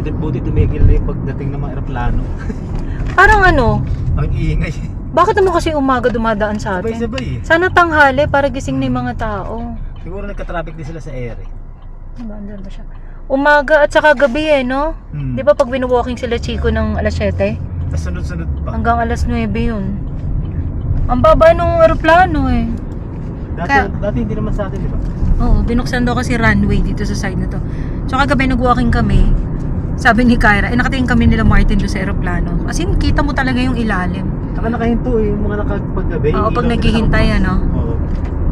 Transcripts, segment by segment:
buti, buti tumigil na yung pagdating ng mga aeroplano. Parang ano, Ang iingay. bakit naman kasi umaga dumadaan sa atin? Sabay-sabay eh. Sana tanghali para gising na yung mga tao. Siguro nagka-traffic din sila sa air eh. Ano, andun ba siya? Umaga at saka gabi eh, no? Hmm. Di ba pag binwalking sila Chico ng alas 7? Tapos sunod-sunod pa. Hanggang alas 9 yun. Ang baba nung aeroplano eh. Dati, Kaya- dati hindi naman sa atin, di ba? Oo, binuksan daw kasi runway dito sa side na to. So kagabi nag-walking kami, sabi ni Kyra, eh nakatingin kami nila Martin doon sa aeroplano. As in, kita mo talaga yung ilalim. Saka nakahinto eh, yung mga nakapaggabi. Oo, yung pag naghihintay, ano? Oo.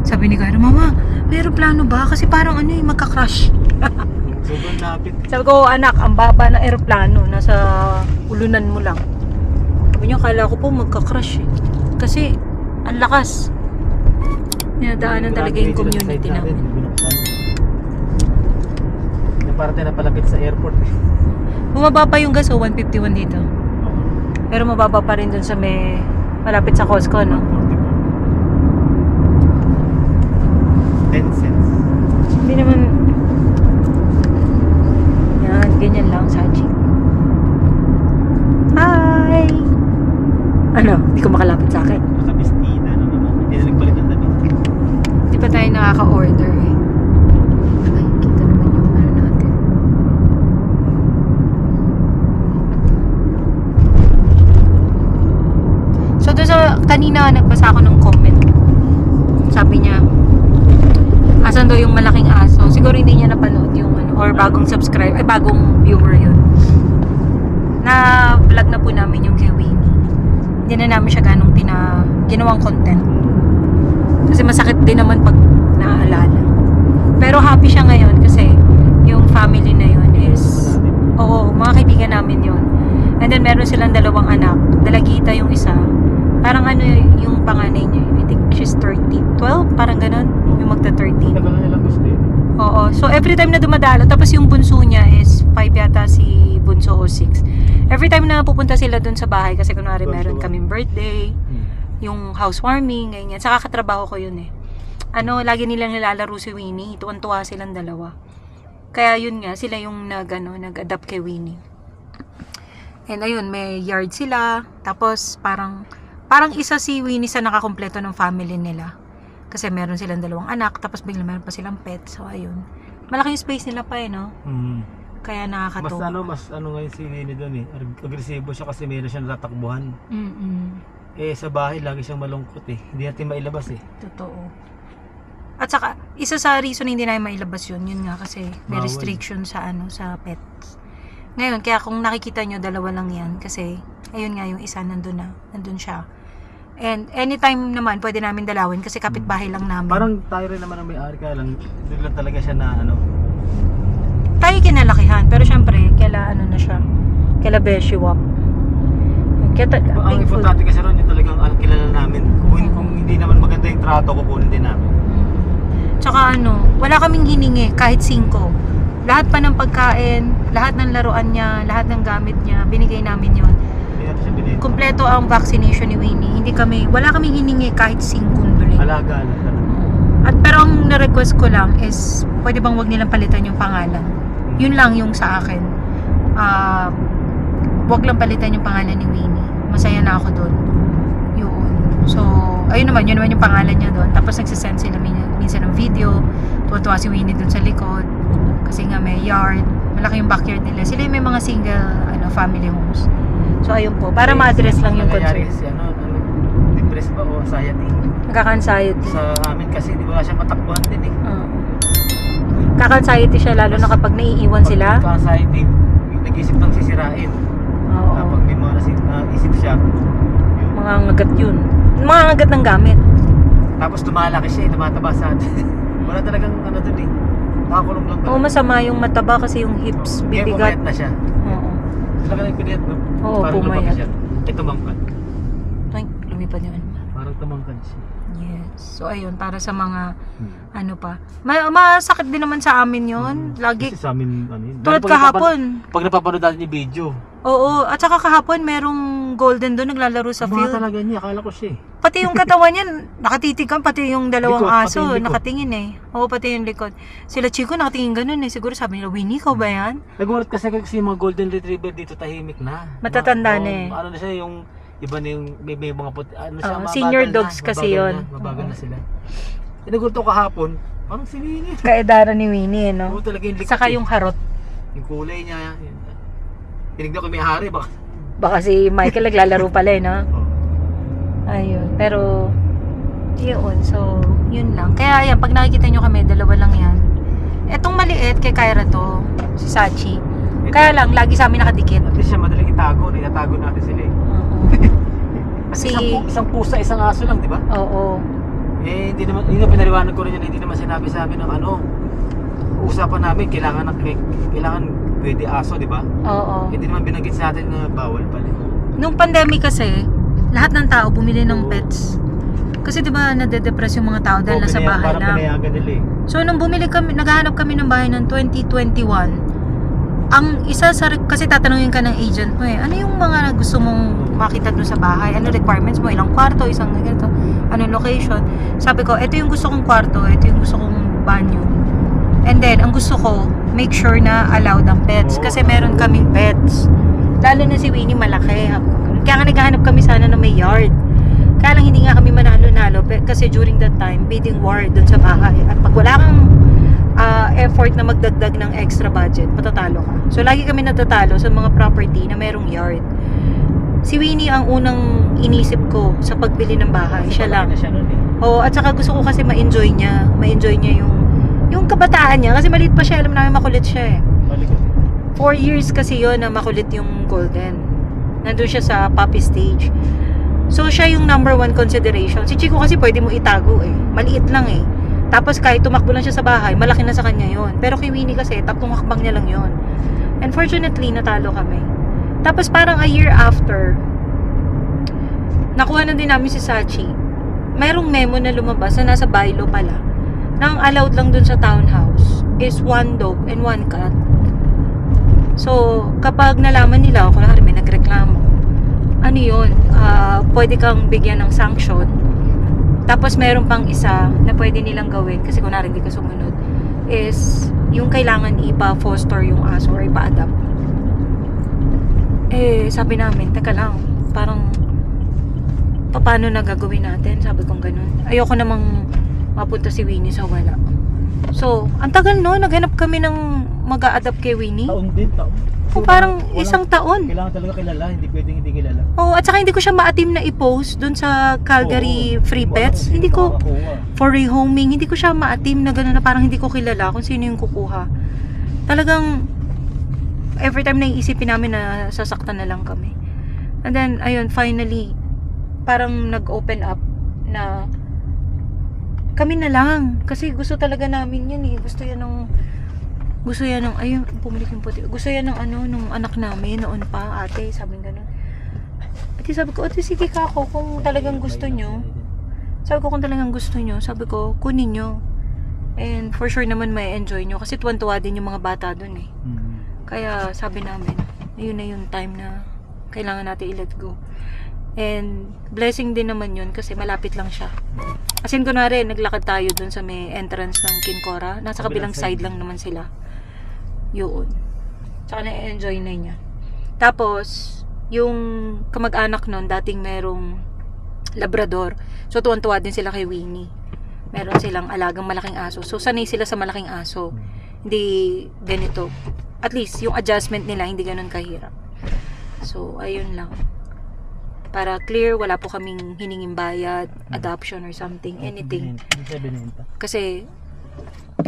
Sabi ni Kyra, Mama, may aeroplano ba? Kasi parang ano eh, magka-crash. Sobrang lapit. Sabi ko, anak, ang baba ng aeroplano, nasa ulunan mo lang. Sabi niya, kala ko po magka-crash eh. Kasi, ang lakas. Dinadaanan talaga yung community namin. Yung parang tayo napalapit sa airport eh. Bumaba pa yung gas, oh, 151 dito. Pero mababa pa rin dun sa may malapit sa Costco, no? 10 cents. Hindi naman... Yan, ganyan lang, Sachi. Hi! Ano? Hindi ko makalapit sa akin. Nakabistida na naman. Hindi na nagpalit ng damit. Hindi pa tayo nakaka-order eh. Ay, kita naman yung ano natin. So, doon sa kanina nagbasa ako ng comment. Sabi niya, asan daw yung malaking aso? Siguro hindi niya napanood yung ano, or bagong subscribe, ay bagong viewer yun. Na vlog na po namin yung kay Winnie. Hindi na namin siya ganong pina, ginawang content. Kasi masakit din naman pag naaalala. Pero happy siya ngayon kasi yung family na yun is, oo, mga kaibigan namin yun. And then meron silang dalawang anak. Dalagita yung isa. Parang ano yung panganay niya. I think she's 13, 12, parang ganun. Yung magta-13. Tagal na nilang gusto yun. Oo. So, every time na dumadalo, tapos yung bunso niya is 5 yata si bunso o 6. Every time na pupunta sila dun sa bahay, kasi kunwari meron kaming birthday, Hmm. yung housewarming, ganyan. Saka katrabaho ko yun eh. Ano, lagi nilang nilalaro si Winnie. Tuwan-tuwa silang dalawa. Kaya yun nga, sila yung nag, ano, nag-adapt kay Winnie. And ayun, may yard sila. Tapos parang, parang isa si Winnie sa nakakompleto ng family nila. Kasi meron silang dalawang anak, tapos bigla meron pa silang pet. So ayun. Malaking space nila pa eh, no? Hmm. Kaya Mas nakakatuwa. ano, mas ano ngayon si Winnie doon eh. Ag- Agresibo siya kasi meron siyang natatakbuhan. Mm-mm. Eh sa bahay lagi siyang malungkot eh. Hindi natin mailabas eh. Totoo. At saka, isa sa reason na hindi namin mailabas yun, yun nga kasi may Bawal. restriction sa ano sa pets. Ngayon, kaya kung nakikita nyo, dalawa lang yan. Kasi, ayun nga, yung isa nandun na. Nandun siya. And anytime naman, pwede namin dalawin kasi kapitbahay lang namin. Parang tayo rin naman ang may-ari ka lang. Doon lang talaga siya na ano. tayo kinalakihan. Pero syempre, kaila ano na siya. Kaila Beshiwap. Kaya ta- Ang thankful. importante kasi ron yung talagang al- kilala namin. Kung, kung hindi naman maganda yung trato, kukunin din namin. Tsaka ano, wala kaming hiningi kahit singko. Lahat pa ng pagkain, lahat ng laruan niya, lahat ng gamit niya, binigay namin yon. Kompleto ang vaccination ni Winnie. Hindi kami, wala kaming hiningi kahit singkong bili. Alaga na talaga. At pero ang na-request ko lang is, pwede bang wag nilang palitan yung pangalan? Yun lang yung sa akin. Ah, wag lang palitan yung pangalan ni Winnie. Masaya na ako doon. Yun. So, ayun naman, yun naman yung pangalan niya doon. Tapos nagsisend sila min- minsan ng video. Tuwa-tuwa si Winnie doon sa likod. Kasi nga may yard. Malaki yung backyard nila. Sila yung may mga single ano, family homes. So, ayun po. Para ma-address lang yung nangyayari concern. kasi ano, ano, depressed ba o anxiety? Nagkaka-anxiety. Sa amin kasi, di ba siya matakbuhan din eh. Oo. Kaka-anxiety siya lalo na kapag naiiwan sila. Pag anxiety, yung nag-isip ng sisirain. Oo. Kapag may mga nasip, naisip siya, yun. Mga ngagat yun. Mga ngagat ng gamit. Tapos tumalaki siya eh, tumataba sa atin. Wala talagang ano dun eh. Nakakulong lang Oo, masama yung mataba kasi yung hips, Kaya bibigat. pumayat na siya. Oo. Talaga nagpinayat no? Oo, Parang pumayat. lumaki siya. Eh, tumangkad. Ay, lumipad yung ano. Parang tumangkad siya. Yes. So, ayun, para sa mga, Hmm. ano pa. Ma masakit din naman sa amin yon Lagi, Kasi sa amin, ano yun. tulad Lalo pag napapa- kahapon. Pag napapanood natin yung video, Oo, at saka kahapon merong golden doon naglalaro sa Ang mga field. talaga niya, akala ko siya eh. Pati yung katawan niya, nakatitigan, pati yung dalawang Likod, pati aso, yung likod. nakatingin eh. Oo, pati yung likod. Sila Chico nakatingin ganun eh. Siguro sabi nila, Winnie, ikaw ba yan? Nagulat kasi kasi yung mga golden retriever dito tahimik na. Matatanda Ma- na eh. Ano na siya yung iba na yung may, may mga puti. Ano siya, Oo, mabagal senior na, dogs kasi mabagal yun. Na, mabagal na sila. Eh, nagulat ko kahapon, parang si Winnie. Kaedara ni Winnie, eh, Oo no? talaga yung likod. Saka eh. yung harot. Yung kulay niya. Yun. Tinignan ko may hari, baka. Baka si Michael naglalaro pala eh, no? Ayun. Pero, yun. So, yun lang. Kaya yan, pag nakikita nyo kami, dalawa lang yan. Etong maliit, kay Kyra to, si Sachi. Kaya lang, lagi sa amin nakadikit. At least siya madaling itago, itatago natin sila eh. Kasi Si- isang, pu- isang pusa, isang aso lang, di ba? Oo. Eh, hindi naman, yun ang pinaliwanag ko rin yun, hindi naman sinabi sa amin ng ano, usapan namin, kailangan ng, kailangan pwede aso, di ba? Oo. Hindi naman binanggit sa atin na bawal pala. Nung pandemic kasi, lahat ng tao bumili ng Oo. pets. Kasi 'di ba nade-depress yung mga tao dahil nasa pinaya- bahay Parang lang. pinayagan nila eh. So nung bumili kami, naghahanap kami ng bahay ng 2021. Ang isa sa kasi tatanungin ka ng agent mo eh, ano yung mga gusto mong makita doon sa bahay? Ano requirements mo? Ilang kwarto, isang ganito, ano location? Sabi ko, ito yung gusto kong kwarto, ito yung gusto kong banyo. And then, ang gusto ko, make sure na allowed ang pets. Kasi meron kaming pets. Lalo na si Winnie malaki. Kaya nga naghahanap kami sana na may yard. Kaya lang hindi nga kami manalo-nalo kasi during that time, bidding war dun sa bahay. At pag wala kang ah, effort na magdagdag ng extra budget, matatalo ka. So, lagi kami natatalo sa mga property na merong yard. Si Winnie ang unang inisip ko sa pagbili ng bahay. Siya lang. Eh. Oo, at saka gusto ko kasi ma-enjoy niya. Ma-enjoy niya yung yung kabataan niya. Kasi maliit pa siya. Alam namin makulit siya eh. Malikot. Four years kasi yon na makulit yung golden. Nandun siya sa puppy stage. So, siya yung number one consideration. Si Chico kasi pwede mo itago eh. Maliit lang eh. Tapos kahit tumakbo lang siya sa bahay, malaki na sa kanya yon. Pero kay Winnie kasi, tatlong hakbang niya lang yon. Unfortunately, natalo kami. Tapos parang a year after, nakuha na din namin si Sachi. Merong memo na lumabas na nasa bylaw pala. Nang allowed lang dun sa townhouse is one dog and one cat. So, kapag nalaman nila, o kunwari may nagreklamo, ano yun, ah, pwede kang bigyan ng sanction. Tapos meron pang isa na pwede nilang gawin, kasi kunwari hindi ka sumunod, is yung kailangan ipa-foster yung aso or ipa-adapt. Eh, sabi namin, teka lang, parang, paano na gagawin natin? Sabi kong ganun. Ayoko namang mapunta si Winnie sa wala. So, ang tagal no, naghanap kami ng mag adapt kay Winnie. Taon din, taon. O parang Walang- isang taon. Kailangan talaga kilala, hindi pwedeng hindi kilala. Oo, at saka hindi ko siya maatim na i-post dun sa Calgary Oo. Free Wala Pets. kasi Hindi ko, for rehoming, hindi ko siya maatim na gano'n na parang hindi ko kilala kung sino yung kukuha. Talagang, every time naiisipin namin na sasaktan na lang kami. And then, ayun, finally, parang nag-open up na kami na lang. Kasi gusto talaga namin yan eh. Gusto yan ng gusto yan ng ayun, bumalik yung puti. Gusto yan ng ano, nung anak namin noon pa, ate, sabi ganun. Ate, sabi ko, ate, sige ka ako, kung talagang gusto nyo. Sabi ko, kung talagang gusto nyo, sabi ko, kunin nyo. And for sure naman may enjoy nyo. Kasi tuwan-tuwa din yung mga bata dun eh. Hmm. Kaya sabi namin, yun na yung time na kailangan natin i-let go. And blessing din naman yun kasi malapit lang siya. As in, kunwari, naglakad tayo dun sa may entrance ng Kinkora. Nasa kabilang Kabilang side side. lang naman sila. Yun. Tsaka na-enjoy na niya. Tapos, yung kamag-anak nun, dating merong Labrador. So, tuwan-tuwa din sila kay Winnie. Meron silang alagang malaking aso. So, sanay sila sa malaking aso. Hindi ganito. At least, yung adjustment nila, hindi ganun kahirap. So, ayun lang. Para clear, wala po kaming hiningin bayad, adoption or something, anything. Kasi,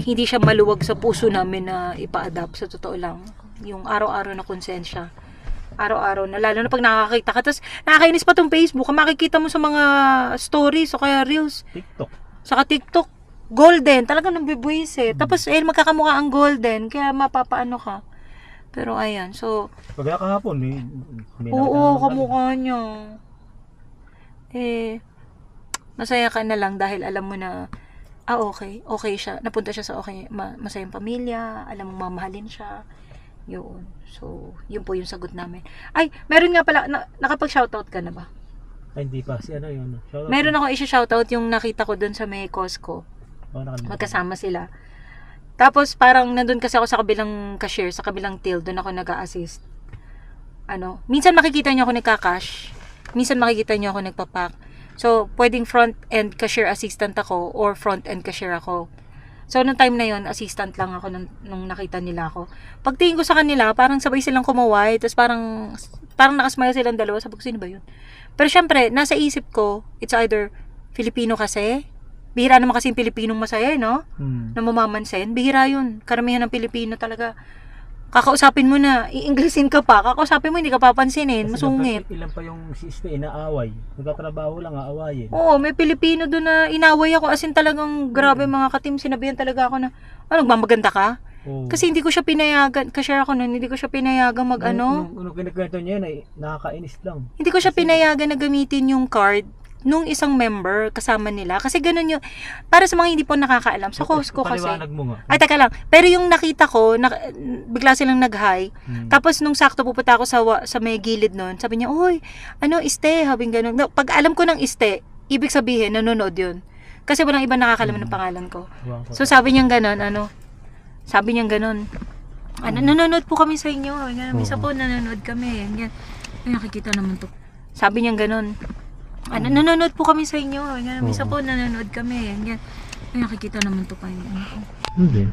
hindi siya maluwag sa puso namin na ipa-adapt sa totoo lang. Yung araw-araw na konsensya. Araw-araw na, lalo na pag nakakita ka. Tapos, nakakainis pa tong Facebook. Kung makikita mo sa mga stories o kaya reels, TikTok. saka TikTok, golden. Talagang nabibwisit. Tapos, eh, magkakamukha ang golden. Kaya mapapaano ka. Pero, ayan. So, Kagaya kahapon, may, may Oo, kamukha niya. Eh, masaya ka na lang dahil alam mo na, ah, okay, okay siya. Napunta siya sa okay, ma- masayang pamilya, alam mong mamahalin siya. Yun. So, yun po yung sagot namin. Ay, meron nga pala, na, nakapag-shoutout ka na ba? Ay, hindi pa. Si ano yun? Shout out. Meron ako isa-shoutout yung nakita ko dun sa may Costco. Oh. Magkasama sila. Tapos parang nandun kasi ako sa kabilang cashier, sa kabilang till, doon ako nag assist Ano, minsan makikita niyo ako nagka-cash, minsan makikita niyo ako nagpapak. So, pwedeng front end cashier assistant ako or front end cashier ako. So, nung time na yon assistant lang ako nung, nung nakita nila ako. Pagtingin ko sa kanila, parang sabay silang kumaway, tapos parang, parang nakasmile silang dalawa. Sabi ko, sino ba yun? Pero syempre, nasa isip ko, it's either Filipino kasi, bihira naman kasi yung Pilipinong masaya, eh, no? Hmm. na mamamansin, bihira yun. Karamihan ng Pilipino talaga. Kakausapin mo na, i-Englishin ka pa, kakausapin mo, hindi ka papansinin, Kasi masungit. Ilan pa yung si Ste, inaaway. Nagtatrabaho lang, aawayin. Oo, may Pilipino doon na inaway ako, as in talagang grabe mga katim, sinabihan talaga ako na, ano, magmamaganda ka? Oo. Kasi hindi ko siya pinayagan, ka-share ako noon, hindi ko siya pinayagan mag Nung- ano, Nung, nung kinikwento niya yun, ay nakakainis lang. hindi ko siya pinayagan na gamitin yung card nung isang member kasama nila. Kasi ganun yung, para sa mga hindi po nakakaalam, sa Costco kasi. Paliwanag mo nga. Ay, teka lang. Pero yung nakita ko, na, bigla silang nag-hi. Hmm. Tapos nung sakto pupunta ako sa sa may gilid noon, sabi niya, "Uy, ano iste?" Habing ganun. No, pag alam ko ng iste, ibig sabihin nanonood 'yun. Kasi walang iba nakakalaman ng pangalan ko. So sabi niya ganun, ano? Sabi niya ganun. Ano, nanonood po kami sa inyo. Ganun, Misa po nanonood kami. Ganyan. Ay, nakikita naman to. Sabi niya ganun. Ano, nanonood po kami sa inyo. Misa Oo. po nanonood kami. Ganyan. Ay, nakikita naman to pa yun. Hindi.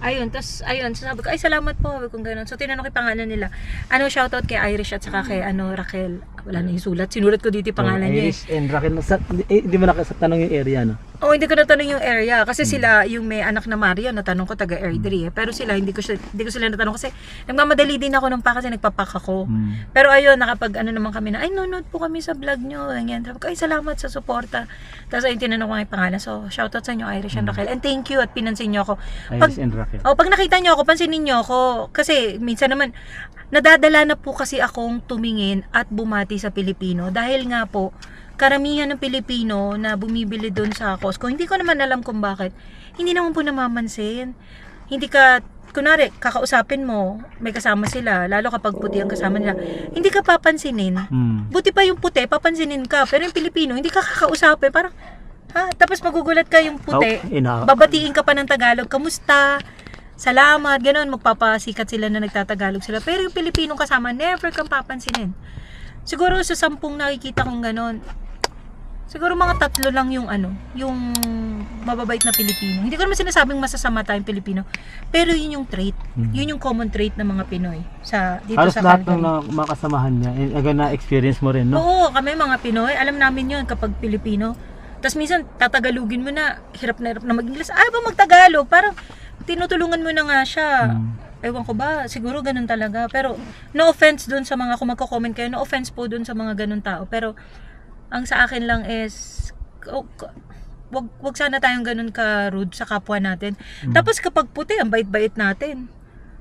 Ayun, tas ayun, so sabi ko, ay salamat po, sabi kong ganun. So tinanong ko yung pangalan nila. Ano, shoutout kay Irish at saka kay ano, Raquel. Wala na yung sulat. Sinulat ko dito yung pangalan niya eh. Iris and Raquel. Sa, eh, hindi mo nakatanong yung area, no? Oh, hindi ko natanong yung area kasi Hmm. sila yung may anak na Mario, natanong ko taga Airdrie eh. Pero sila hindi ko sila, hindi ko sila natanong kasi nagmamadali din ako nung pa kasi nagpapak ako. Hmm. Pero ayun, nakapag ano naman kami na, ay, nanonood po kami sa vlog nyo. Ganyan. Sabi ko, ay, salamat sa suporta. Tapos ayun, tinanong ko nga yung pangalan. So, shoutout sa inyo, Irish and Hmm. Raquel. And thank you at pinansin nyo ako. Pag, Iris and Raquel. oh, pag nakita nyo ako, pansinin nyo ako. Kasi minsan naman, nadadala na po kasi akong tumingin at bumati sa Pilipino. Dahil nga po, karamihan ng Pilipino na bumibili doon sa Costco, hindi ko naman alam kung bakit, hindi naman po namamansin. Hindi ka, kunwari, kakausapin mo, may kasama sila, lalo kapag puti ang kasama nila, hindi ka papansinin. Hmm. Buti pa yung puti, papansinin ka. Pero yung Pilipino, hindi ka kakausapin. Parang, ha? Tapos magugulat ka yung puti. Oh, ina- Babatiin ka pa ng Tagalog. Kamusta? Salamat. Ganon. Magpapasikat sila na nagtatagalog sila. Pero yung Pilipinong kasama, never kang papansinin. Siguro sa sampung nakikita kong ganon, siguro mga tatlo lang yung ano, yung mababait na Pilipino. Hindi ko naman sinasabing masasama tayong Pilipino. Pero yun yung trait. Mhm. Yun yung common trait ng mga Pinoy sa dito Halos sa lahat ng na, mga kasamahan niya, eh, na experience mo rin, no? Oo, kami mga Pinoy, alam namin yun kapag Pilipino. Tapos minsan, tatagalugin mo na, hirap na hirap na mag-Ingles. Ay, ba magtagalog? Parang tinutulungan mo na nga siya. Hmm. Ewan ko ba, siguro ganun talaga. Pero, no offense dun sa mga, kung magko-comment kayo, no offense po dun sa mga ganun tao. Pero, ang sa akin lang is, oh, wag, wag sana tayong ganun ka-rude sa kapwa natin. Mm. Tapos kapag puti, ang bait-bait natin.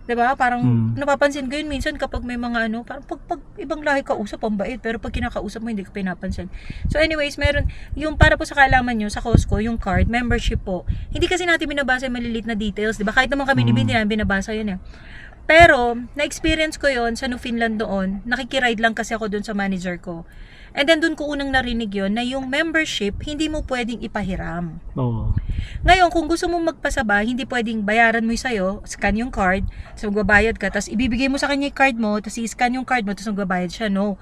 'Di ba? Parang Mm. napapansin ko yun minsan kapag may mga ano, parang pag, pag ibang lahi kausap, ang bait. Pero pag kinakausap mo, hindi ko pinapansin. So anyways, meron, yung para po sa kaalaman nyo, sa Costco, yung card, membership po. Hindi kasi natin binabasa yung maliliit na details, di ba? Kahit naman kami ni Mm. Bin, hindi namin binabasa yun eh. Pero, na-experience ko yon sa New Finland doon. Nakikiride lang kasi ako doon sa manager ko. And then doon ko unang narinig yon na yung membership, hindi mo pwedeng ipahiram. Oo. Ngayon, kung gusto mo magpasaba, hindi pwedeng bayaran mo yung sa'yo, scan yung card, tapos magbabayad ka, tapos ibibigay mo sa kanya yung card mo, tapos i-scan yung card mo, tapos magbabayad siya. No.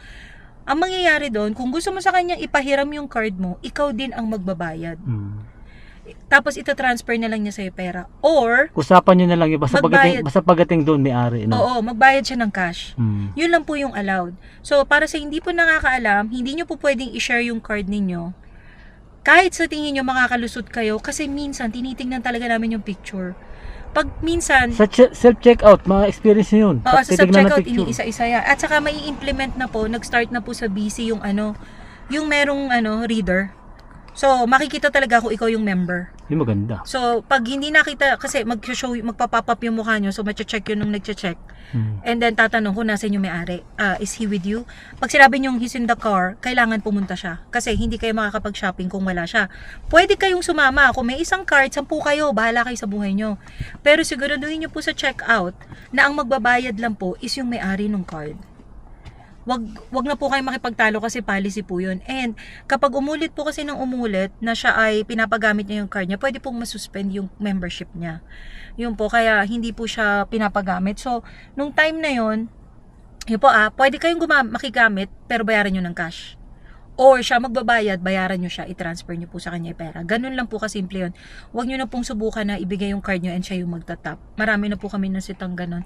Ang mangyayari doon, kung gusto mo sa kanya ipahiram yung card mo, ikaw din ang magbabayad. Hmm. Tapos ita-transfer na lang niya sa'yo pera. Or, Usapan niyo na lang yun. Basta Magbayad. pagating, basta pagating doon may ari, no? oo, magbayad siya ng cash. Hmm. Yun lang po yung allowed. So, para sa hindi po nakakaalam, hindi nyo po pwedeng i-share yung card ninyo. Kahit sa tingin nyo makakalusot kayo, kasi minsan, tinitingnan talaga namin yung picture. Pag minsan, Sa che- self-checkout, mga experience niyo yun. Oo, sa Titignan ng self-checkout, picture. iniisa-isa yan. At saka may implement na po, nag-start na po sa BC yung ano, yung merong ano, reader. So, makikita talaga kung ikaw yung member. Yung maganda. So, pag hindi nakita, kasi mag-show, magpa-pop up yung mukha nyo, so check yun nung nag-check. Hmm. And then, tatanong kung nasa yung may-ari. Ah, is he with you? Pag sinabi nyo he's in the car, kailangan pumunta siya. Kasi hindi kayo makakapag-shopping kung wala siya. Pwede kayong sumama. Kung may isang card, sampu kayo. Bahala kayo sa buhay nyo. Pero siguraduhin nyo po sa checkout na ang magbabayad lang po is yung may-ari ng card wag wag na po kayo makipagtalo kasi policy po yun. And kapag umulit po kasi ng umulit na siya ay pinapagamit niya yung card niya, pwede pong masuspend yung membership niya. Yun po, kaya hindi po siya pinapagamit. So, nung time na yun, yun po ah, pwede kayong guma- makigamit pero bayaran nyo ng cash. Or siya magbabayad, bayaran nyo siya, i-transfer nyo po sa kanya yung pera. Ganun lang po kasimple yun. Huwag nyo na pong subukan na ibigay yung card nyo and siya yung magtatap. Marami na po kami nasitang ganun.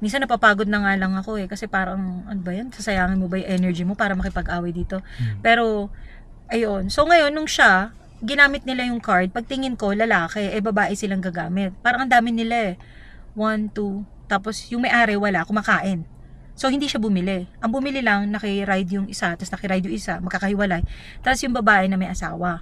Minsan napapagod na nga lang ako eh. Kasi parang, ano ba yan? Sasayangin mo ba yung energy mo para makipag-away dito? Pero, ayun. So ngayon, nung siya, ginamit nila yung card, pagtingin ko, lalaki, eh babae silang gagamit. Parang ang dami nila eh. One, two, tapos yung may-ari wala, kumakain. So, hindi siya bumili. Ang bumili lang, nakiride yung isa, tapos nakiride yung isa, magkakahiwalay. Tapos yung babae na may asawa.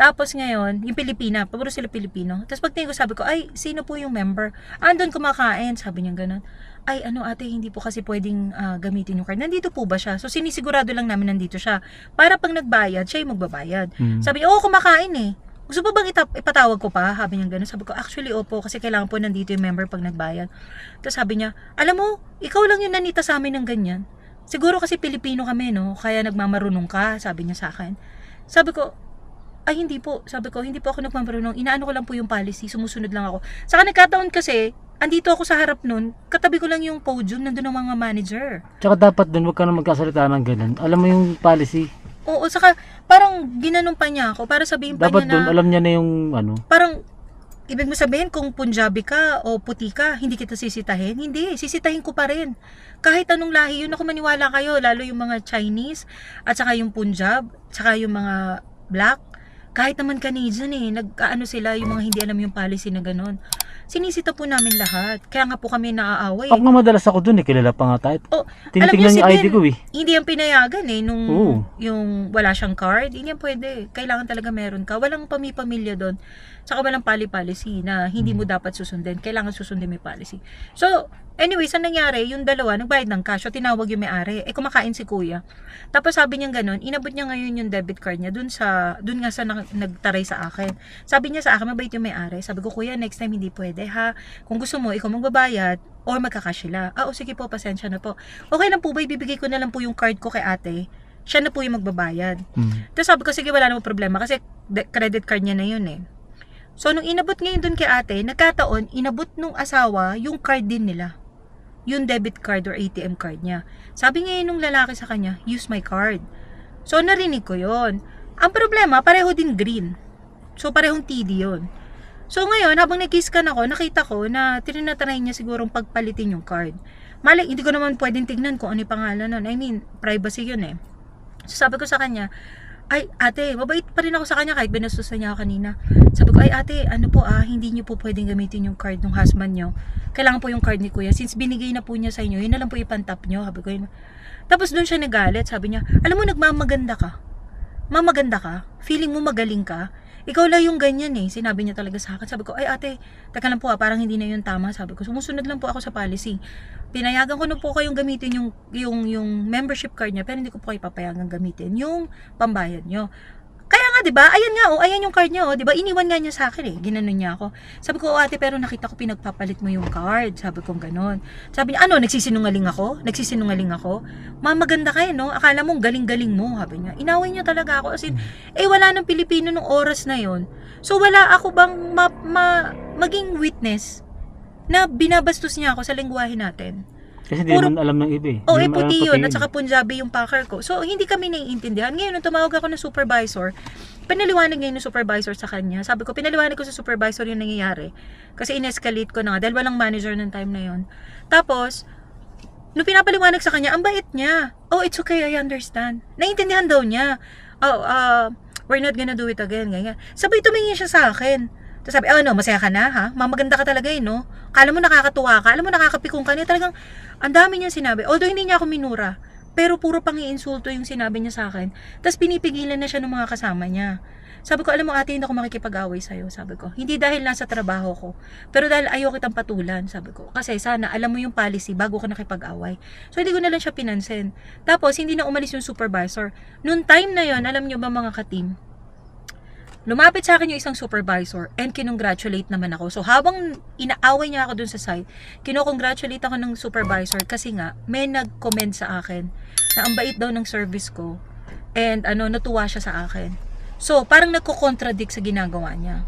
Tapos ngayon, yung Pilipina, puro sila Pilipino. Tapos pagtingin ko, sabi ko, ay, sino po yung member? Andun kumakain, sabi niya ganun. Ay, ano ate, hindi po kasi pwedeng ah, gamitin yung card. Nandito po ba siya? So, sinisigurado lang namin nandito siya. Para pag nagbayad, siya yung magbabayad. Hmm. Sabi niya, oo, kumakain eh. Gusto ba bang itap- ipatawag ko pa? Sabi niya gano'n. Sabi ko, actually, opo, kasi kailangan po nandito yung member pag nagbayad. Tapos sabi niya, alam mo, ikaw lang yung nanita sa amin ng ganyan. Siguro kasi Pilipino kami, no? Kaya nagmamarunong ka, sabi niya sa akin. Sabi ko, ay hindi po. Sabi ko, hindi po ako nagmamarunong. Inaano ko lang po yung policy, sumusunod lang ako. Saka nagkataon kasi, andito ako sa harap nun, katabi ko lang yung podium, nandun ang mga manager. Tsaka dapat dun, huwag ka na magkasalita ng ganun. Alam mo yung policy. Oo, saka parang ginanong pa niya ako para sabihin pa Dapat niya dun, na, alam niya na yung ano. parang, ibig mo sabihin kung Punjabi ka o puti ka, hindi kita sisitahin? Hindi, sisitahin ko pa rin. Kahit anong lahi yun, ako maniwala kayo, lalo yung mga Chinese, at saka yung Punjab, saka yung mga black, kahit naman Canadian eh, nag-ano sila, yung mga hindi alam yung policy na ganun. Sinisita po namin lahat. Kaya nga po kami naaaway. Ako nga madalas ako dun eh, kilala pa nga tayo. Oh, niyo yung si ID Ben, ko eh. hindi yan pinayagan eh nung Oo. yung wala siyang card, hindi yan pwede. Kailangan talaga meron ka. Walang pami-pamilya doon. Saka walang pali-policy na hindi mo dapat susundin. Kailangan susundin yung policy. So, anyway, sa nangyari, yung dalawa, nagbayad ng cash, so tinawag yung may-ari. Eh, kumakain si kuya. Tapos sabi niya ganun, inabot niya ngayon yung debit card niya dun sa, dun nga sa nag- nagtaray sa akin. Sabi niya sa akin, mabait yung may-ari. Sabi ko, kuya, next time hindi pwede ha. Kung gusto mo, ikaw magbabayad, or magkakash sila. Ah, o sige po, pasensya na po. Okay lang po ba, ibibigay ko na lang po yung card ko kay ate. Siya na po yung magbabayad. Hmm. Tapos sabi ko, sige, wala namang problema kasi credit card niya na yun eh. So, nung inabot ngayon dun kay ate, nagkataon, inabot nung asawa yung card din nila. Yung debit card or ATM card niya. Sabi ngayon nung lalaki sa kanya, use my card. So, narinig ko yon. Ang problema, pareho din green. So, parehong TD yon. So, ngayon, habang nag-scan ako, nakita ko na tinatry niya sigurong pagpalitin yung card. Mali, hindi ko naman pwedeng tignan kung ano yung pangalan nun. I mean, privacy yun eh. So, sabi ko sa kanya, ay ate, mabait pa rin ako sa kanya kahit binastusan niya ako kanina. Sabi ko, ay ate, ano po ah, hindi niyo po pwedeng gamitin yung card ng husband niyo. Kailangan po yung card ni kuya. Since binigay na po niya sa inyo, yun na lang po ipantap niyo. Sabi ko yun. Tapos doon siya nagalit. Sabi niya, alam mo, nagmamaganda ka. Mamaganda ka. Feeling mo magaling ka. Ikaw lang yung ganyan eh. Sinabi niya talaga sa akin. Sabi ko, ay ate, teka lang po ah, parang hindi na yun tama. Sabi ko, sumusunod lang po ako sa policy. Pinayagan ko na po kayong gamitin yung, yung, yung membership card niya, pero hindi ko po kayo papayagan gamitin yung pambayad niyo. 'Di ba? Ayan nga, oh, ayan yung card niya, oh, 'di ba? Iniwan nga niya sa akin eh. Ginanon niya ako. Sabi ko, oh, ate, pero nakita ko pinagpapalit mo yung card. Sabi ko ganon. Sabi niya, ano, nagsisinungaling ako? Nagsisinungaling ako? Ma, maganda kayo, no? Akala mo galing-galing mo, sabi niya. Inaway niya talaga ako. As in, eh, wala nang Pilipino nung oras na yon. So, wala ako bang ma, ma, maging witness na binabastos niya ako sa lengguwahe natin. Kasi hindi naman alam ng iba eh. Oh, Hindi eh, puti yun. At saka Punjabi yung packer ko. So, hindi kami naiintindihan. Ngayon, nung tumawag ako ng supervisor, pinaliwanag ngayon ng supervisor sa kanya. Sabi ko, pinaliwanag ko sa supervisor yung nangyayari. Kasi in-escalate ko na nga. Dahil walang manager ng time na yon. Tapos, nung pinapaliwanag sa kanya, ang bait niya. Oh, it's okay, I understand. Naiintindihan daw niya. Oh, uh, we're not gonna do it again. Ganyan. Sabay tumingin siya sa akin. Tapos sabi, oh no, masaya ka na ha? Mamaganda ka talaga eh, no? Kala mo nakakatuwa ka, alam mo nakakapikong ka niya. Talagang, ang dami niya sinabi. Although hindi niya ako minura. Pero puro pang-iinsulto yung sinabi niya sa akin. Tapos pinipigilan na siya ng mga kasama niya. Sabi ko, alam mo ate, hindi ako makikipag-away sa'yo. Sabi ko, hindi dahil nasa trabaho ko. Pero dahil ayaw kitang patulan, sabi ko. Kasi sana, alam mo yung policy bago ka nakipag-away. So, hindi ko na lang siya pinansin. Tapos, hindi na umalis yung supervisor. Noong time na yon alam nyo ba mga ka-team, lumapit sa akin yung isang supervisor and kinongratulate naman ako. So, habang inaaway niya ako dun sa site, kinocongratulate ako ng supervisor kasi nga, may nag-comment sa akin na ang bait daw ng service ko and ano, natuwa siya sa akin. So, parang nagko-contradict sa ginagawa niya.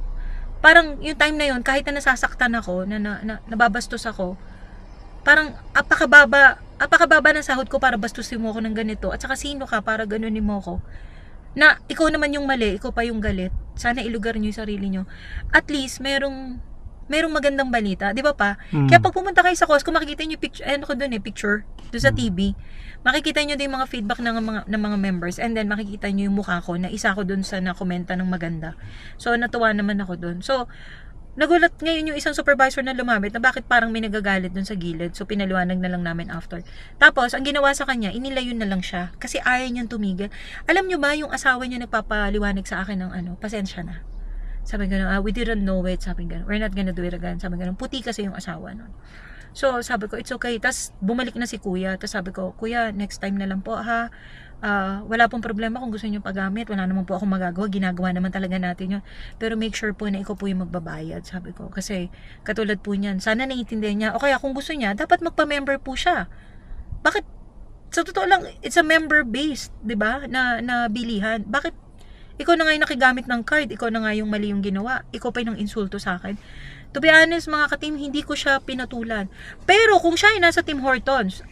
Parang yung time na yun, kahit na nasasaktan ako, na, na, na nababastos ako, parang apakababa, apakababa ng sahod ko para bastusin mo ako ng ganito. At saka sino ka para ganunin mo ako? Na ikaw naman yung mali, ikaw pa yung galit. Sana ilugar niyo yung sarili niyo. At least, merong merong magandang balita, 'di ba pa? Mm. Kaya pag pumunta kayo sa Costco, makikita niyo picture, ano ko doon eh, picture doon sa TV. Makikita niyo din yung mga feedback ng mga ng mga members and then makikita niyo yung mukha ko na isa ko doon sa nakomenta ng maganda. So natuwa naman ako doon. So Nagulat ngayon yung isang supervisor na lumapit na bakit parang may nagagalit dun sa gilid. So, pinaliwanag na lang namin after. Tapos, ang ginawa sa kanya, inilayon na lang siya. Kasi ayaw niyang tumigil. Alam niyo ba, yung asawa niya nagpapaliwanag sa akin ng ano, pasensya na. Sabi ko, ah, we didn't know it. Sabi ko, we're not gonna do it again. Sabi ko, puti kasi yung asawa nun. So, sabi ko, it's okay. Tapos, bumalik na si kuya. Tapos sabi ko, kuya, next time na lang po ha. Ah, wala pong problema kung gusto niyo paggamit. Wala naman po akong magagawa. Ginagawa naman talaga natin yun. Pero make sure po na ikaw po yung magbabayad, sabi ko. Kasi, katulad po niyan, sana naiintindihan niya. O kaya kung gusto niya, dapat magpa-member po siya. Bakit? Sa totoo lang, it's a member-based, di ba? Na, na bilihan. Bakit ikaw na nga yung nakigamit ng card, ikaw na nga yung mali yung ginawa, ikaw pa yung insulto sa akin. To be honest, mga ka-team, hindi ko siya pinatulan. Pero kung siya ay nasa Team Hortons,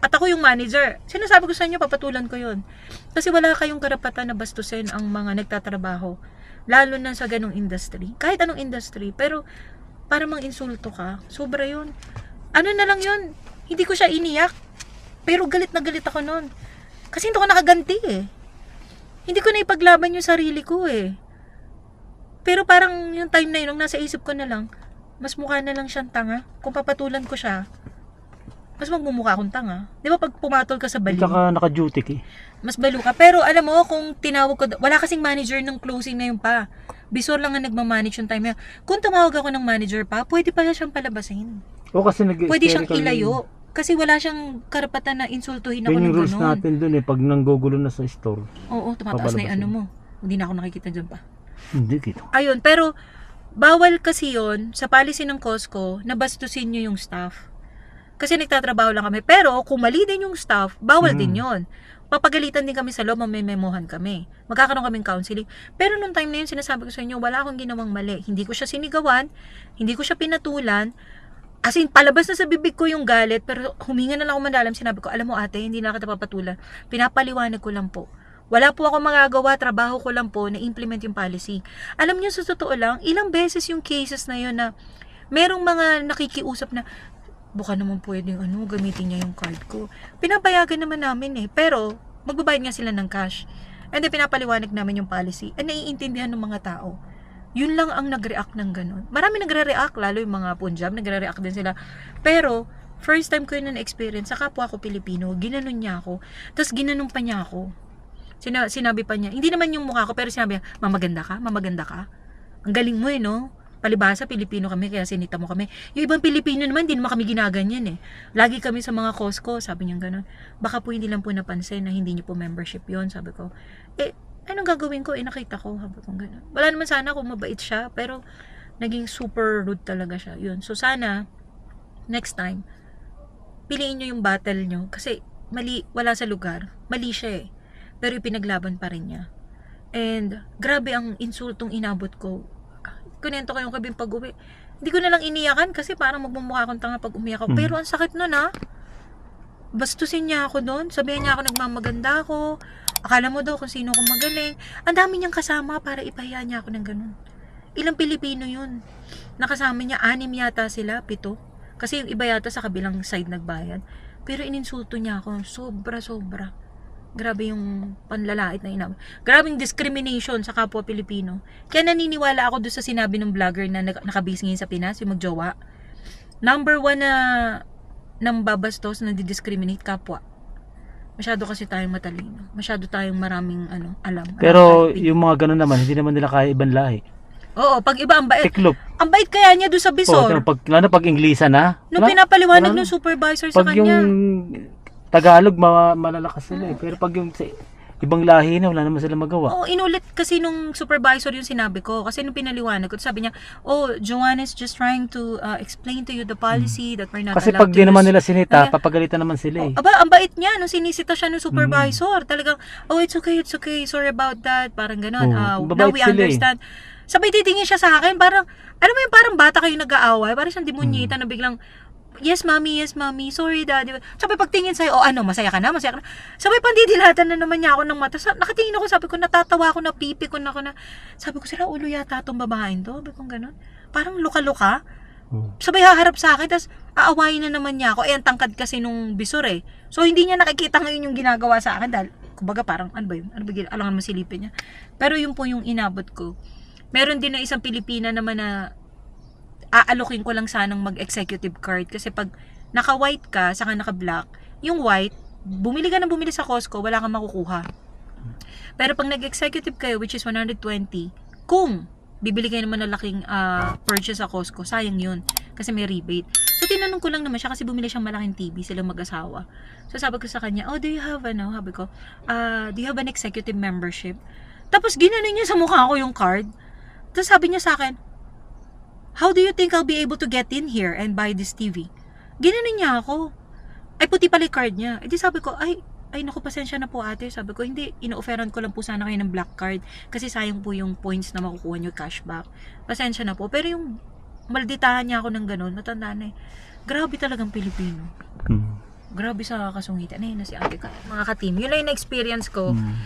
at ako yung manager, sinasabi ko sa inyo, papatulan ko yun. Kasi wala kayong karapatan na bastusin ang mga nagtatrabaho. Lalo na sa ganong industry. Kahit anong industry. Pero, para mang insulto ka, sobra yun. Ano na lang yun, hindi ko siya iniyak. Pero galit na galit ako nun. Kasi hindi ko nakaganti eh. Hindi ko na ipaglaban yung sarili ko eh. Pero parang yung time na yun, nung nasa isip ko na lang, mas mukha na lang siyang tanga. Kung papatulan ko siya, mas magmumukha akong tanga. Di ba pag pumatol ka sa baliw, Tsaka naka-duty eh. mas balo ka. Pero alam mo, kung tinawag ko, wala kasing manager ng closing na yun pa. Bisor lang ang nagmamanage yung time yun. Kung tumawag ako ng manager pa, pwede pala siyang palabasin. O kasi nag Pwede siyang ilayo. Kasi wala siyang karapatan na insultuhin ako Yun ng yung rules ganun. natin dun eh. Pag nanggugulo na sa store. Oo, tumataas na yung ano mo. Hindi na ako nakikita dyan pa. Hindi kita. Ayun, pero bawal kasi yon sa policy ng Costco na bastusin nyo yung staff. Kasi nagtatrabaho lang kami. Pero kung mali din yung staff, bawal Mm. din yon. Papagalitan din kami sa loob, memohan kami. Magkakaroon kaming counseling. Pero nung time na yun, sinasabi ko sa inyo, wala akong ginawang mali. Hindi ko siya sinigawan, hindi ko siya pinatulan. As in, palabas na sa bibig ko yung galit, pero huminga na lang ako mandalam. Sinabi ko, alam mo ate, hindi na kita papatulan. Pinapaliwanag ko lang po. Wala po ako magagawa, trabaho ko lang po na implement yung policy. Alam niyo sa totoo lang, ilang beses yung cases na yun na merong mga nakikiusap na baka naman pwedeng ano, gamitin niya yung card ko. Pinapayagan naman namin eh. Pero, magbabayad nga sila ng cash. And then, pinapaliwanag namin yung policy. And naiintindihan ng mga tao. Yun lang ang nag-react ng ganun. Marami nagre-react, lalo yung mga Punjab, nagre-react din sila. Pero, first time ko yun na-experience, sa kapwa ko Pilipino, ginanon niya ako. Tapos, ginanon pa niya ako. Sina- sinabi pa niya, hindi naman yung mukha ko, pero sinabi niya, mamaganda ka, mamaganda ka. Ang galing mo eh, no? Palibasa, Pilipino kami, kaya sinita mo kami. Yung ibang Pilipino naman, hindi naman kami ginaganyan eh. Lagi kami sa mga Costco, sabi niya ganun. Baka po hindi lang po napansin na hindi niyo po membership yon sabi ko. Eh, anong gagawin ko? Eh, nakita ko, sabi ko ganun. Wala naman sana kung mabait siya, pero naging super rude talaga siya. Yun. So, sana, next time, piliin nyo yung battle nyo. Kasi, mali, wala sa lugar. Mali siya eh. Pero ipinaglaban pa rin niya. And, grabe ang insultong inabot ko. Kunento ko yung kabing pag-uwi. Hindi ko na lang iniyakan kasi parang magmumukha akong tanga pag umiyak ako. Mm. Pero ang sakit nun ha. Bastusin niya ako doon. Sabihin niya ako nagmamaganda ako. Akala mo daw kung sino ko magaling. Ang dami niyang kasama para ipahiya niya ako ng ganun. Ilang Pilipino yun. Nakasama niya, anim yata sila, pito. Kasi yung iba yata sa kabilang side nagbayad. Pero ininsulto niya ako. Sobra, sobra. Grabe yung panlalait na inam. Grabing discrimination sa kapwa Pilipino. Kaya naniniwala ako doon sa sinabi ng vlogger na nakabase ngayon sa Pinas, yung magjowa. Number one na nang babastos, na discriminate kapwa. Masyado kasi tayong matalino. Masyado tayong maraming ano, alam. Pero Maraming- yung mga ganun naman, hindi naman nila kaya ibang lahi. Oo, pag iba ang bait. Tiklop. Ang bait kaya niya doon sa Oh, Bisor. pag, lalo pag Inglesa na. Nung wala- pinapaliwanag ng supervisor sa pag yung kanya. Tagalog, ma- malalakas sila eh. Pero pag yung sa ibang lahi na, wala naman sila magawa. Oo, inulit kasi nung supervisor yung sinabi ko. Kasi nung pinaliwanag ko, sabi niya, oh, Joanne is just trying to uh, explain to you the policy that we're not Kasi allowed pag to di naman use." nila sinita, Kaya- papagalitan naman sila eh. Aba, ang bait niya nung sinisita siya ng Mm. supervisor. Talagang, oh, it's okay, it's okay. Sorry about that. Parang ganun. Oo, Ah, now we sila eh. understand. Sabay titingin siya sa akin. Parang, alam mo yung parang bata kayo nag-aaway. Parang siyang demunyita Mm. na biglang, yes, mommy, yes, mommy. Sorry, daddy. Sabay pagtingin sa'yo, oh, ano, masaya ka na, masaya ka na. Sabay pandidilatan na naman niya ako ng mata. Sa, nakatingin ako, sabi ko, natatawa ako na pipi ko na ako na. Sabi ko, sila ulo yata itong babaeng to. Sabi ko, ganun. Parang luka-luka Hmm. sabay haharap sa akin, tapos aawayin na naman niya ako. Eh, ang tangkad kasi nung bisor eh. So, hindi niya nakikita ngayon yung ginagawa sa akin dahil, kumbaga parang, ano ba yun? Ano ba yun? Alangan mo silipin niya. Pero yun po yung inabot ko. Meron din na isang Pilipina naman na aalokin ko lang sanang mag-executive card kasi pag naka-white ka, saka naka-black, yung white, bumili ka na bumili sa Costco, wala kang makukuha. Pero pag nag-executive kayo, which is 120, kung bibili kayo naman ng laking ah, purchase sa Costco, sayang yun. Kasi may rebate. So, tinanong ko lang naman siya kasi bumili siyang malaking TV, silang mag-asawa. So, sabi ko sa kanya, oh, do you have, ano, sabi ko, ah, do you have an executive membership? Tapos, ginano niya sa mukha ko yung card. Tapos, sabi niya sa akin, how do you think I'll be able to get in here and buy this TV? Ginano niya ako. Ay, puti pala yung card niya. E di sabi ko, ay, ay naku, pasensya na po ate. Sabi ko, hindi, ino-offeran ko lang po sana kayo ng black card. Kasi sayang po yung points na makukuha nyo cashback. Pasensya na po. Pero yung malditahan niya ako ng ganun, matanda na eh. Grabe talagang Pilipino. Hmm. Grabe sa kasungitan. Ayun na si ate ka. Mga ka-team. Yun lang yung na-experience ko. Hmm.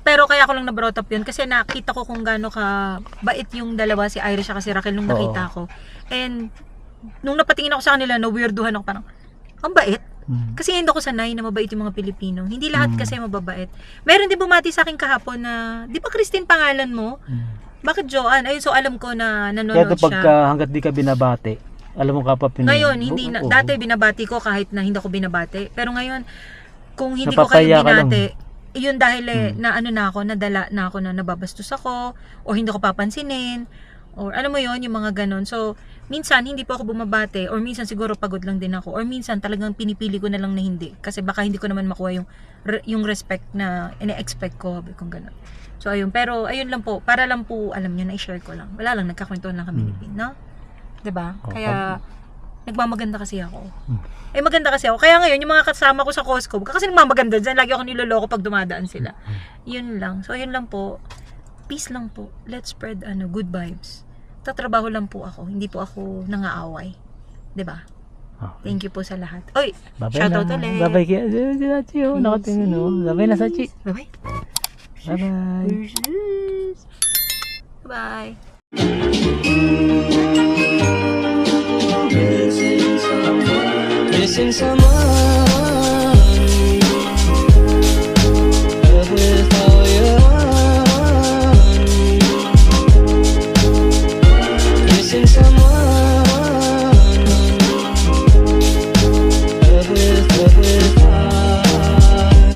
Pero kaya ko lang na-brought up yun kasi nakita ko kung gaano ka bait yung dalawa, si Irish at si Raquel nung nakita ko. And nung napatingin ako sa kanila, na-weirduhan ako parang, ang bait. Hmm. Kasi hindi ako sanay na mabait yung mga Pilipino. Hindi lahat Mm. kasi mababait. Meron din bumati sa akin kahapon na, di ba Christine pangalan mo? Hmm. Bakit Joanne? Ayun, so alam ko na Kaya nanonood pagka siya. hanggat di ka binabati, alam mo kapap pin... Ngayon, hindi na, dati binabati ko kahit na hindi ako binabati. Pero ngayon, kung hindi ko Napapaya kayo ka lang. binati, yun dahil eh, Hmm. na ano na ako, nadala na ako na nababastos ako, o hindi ko papansinin, or alam mo yon yung mga ganun. So, minsan hindi po ako bumabate, or minsan siguro pagod lang din ako, or minsan talagang pinipili ko na lang na hindi. Kasi baka hindi ko naman makuha yung, yung respect na ine-expect ko, sabi kong ganun. So, ayun. Pero, ayun lang po. Para lang po, alam nyo, na-share ko lang. Wala lang, nagkakwentuhan lang kami ni Hmm. Pin, no? 'Di ba? Kaya, nagmamaganda kasi ako. Hmm. Eh maganda kasi ako. Kaya ngayon, yung mga kasama ko sa Costco, kasi nagmamaganda dyan, lagi ako niloloko pag dumadaan sila. Yun lang. So, yun lang po. Peace lang po. Let's spread ano good vibes. Tatrabaho lang po ako. Hindi po ako nangaaway. 'Di ba? Okay. Thank you po sa lahat. Oy, Babay shoutout na. ulit. Babay kaya. Sachi, oh, nakatingin, oh. Babay na, Sachi. Bye-bye. Bye-bye. Missing someone. Missing someone.